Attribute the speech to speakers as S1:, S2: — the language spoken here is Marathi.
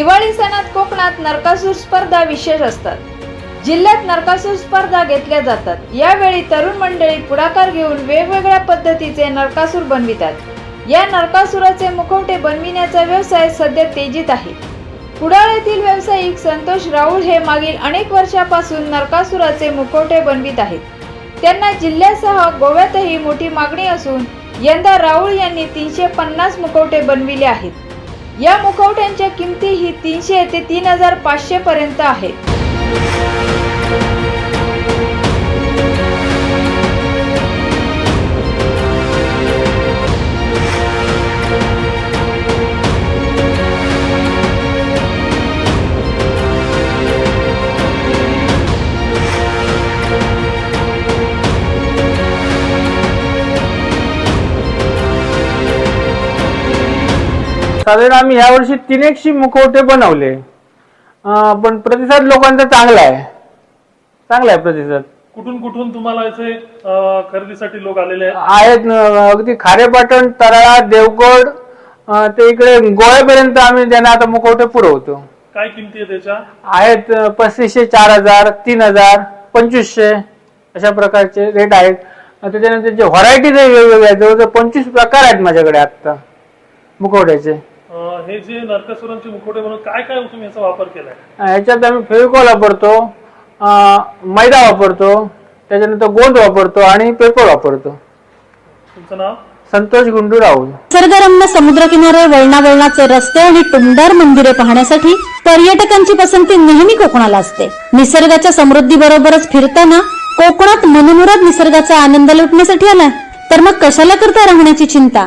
S1: दिवाळी सणात कोकणात नरकासूर स्पर्धा विशेष असतात. जिल्ह्यात नरकासूर स्पर्धा घेतल्या जातात. यावेळी तरुण मंडळी पुढाकार घेऊन वेगवेगळ्या पद्धतीचे नरकासूर बनवितात. या नरकासुराचे मुखवटे बनविण्याचा व्यवसाय सध्या तेजीत आहे. कुडाळ येथील व्यावसायिक संतोष राऊळ हे मागील अनेक वर्षापासून नरकासुराचे मुखवटे बनवित आहेत. त्यांना जिल्ह्यासह गोव्यातही मोठी मागणी असून यंदा राऊळ यांनी तीनशे पन्नास मुखवटे बनविले आहेत. या मुखवट्यांच्या किमती ही तीनशे ते तीन हजार पाचशे पर्यंत आहेत.
S2: साधारण आम्ही ह्या वर्षी तीन एकशे मुखवटे बनवले. अं, पण प्रतिसाद लोकांचा चांगला आहे. चांगला आहे प्रतिसाद.
S3: कुठून कुठून तुम्हाला याचे अं, खरेदीसाठी लोक आलेले आहेत?
S2: आहेत न, अगदी खारेपाटण तराळा देवगड अं, ते इकडे गोव्यापर्यंत आम्ही त्यांना आता मुखवटे पुरवतो.
S3: काय किमती आहे त्याच्या
S2: आहेत अं, पस्तीसशे चार हजार तीन हजार पंचवीसशे अशा प्रकारचे रेट आहेत. अं, त्याच्यानंतर जे व्हरायटीज वेगवेगळ्या जवळजवळ पंचवीस प्रकार आहेत माझ्याकडे आत्ता. मुखवट्याचे
S3: अं, हे जे नरकासुरांचे मुखवटे म्हणून काय काय तुम्ही याचा वापर केलाय?
S2: ह्याच्यात आम्ही फेविकॉल वापरतो अं, मैदा वापरतो त्याच्यानंतर गोंद वापरतो आणि पेपर वापरतो.
S3: तुमचं नाव?
S2: संतोष गुंडू राहुल.
S4: निसर्गरम्य समुद्रकिनारे वळणावळणाचे रस्ते आणि टुमदार मंदिरे पाहण्यासाठी पर्यटकांची पसंती नेहमी कोकणाला असते. निसर्गाच्या समृद्धी बरोबरच फिरताना कोकणात मनमुराद निसर्गाचा आनंद लुटण्यासाठी आला तर मग कशाला करता राहण्याची चिंता?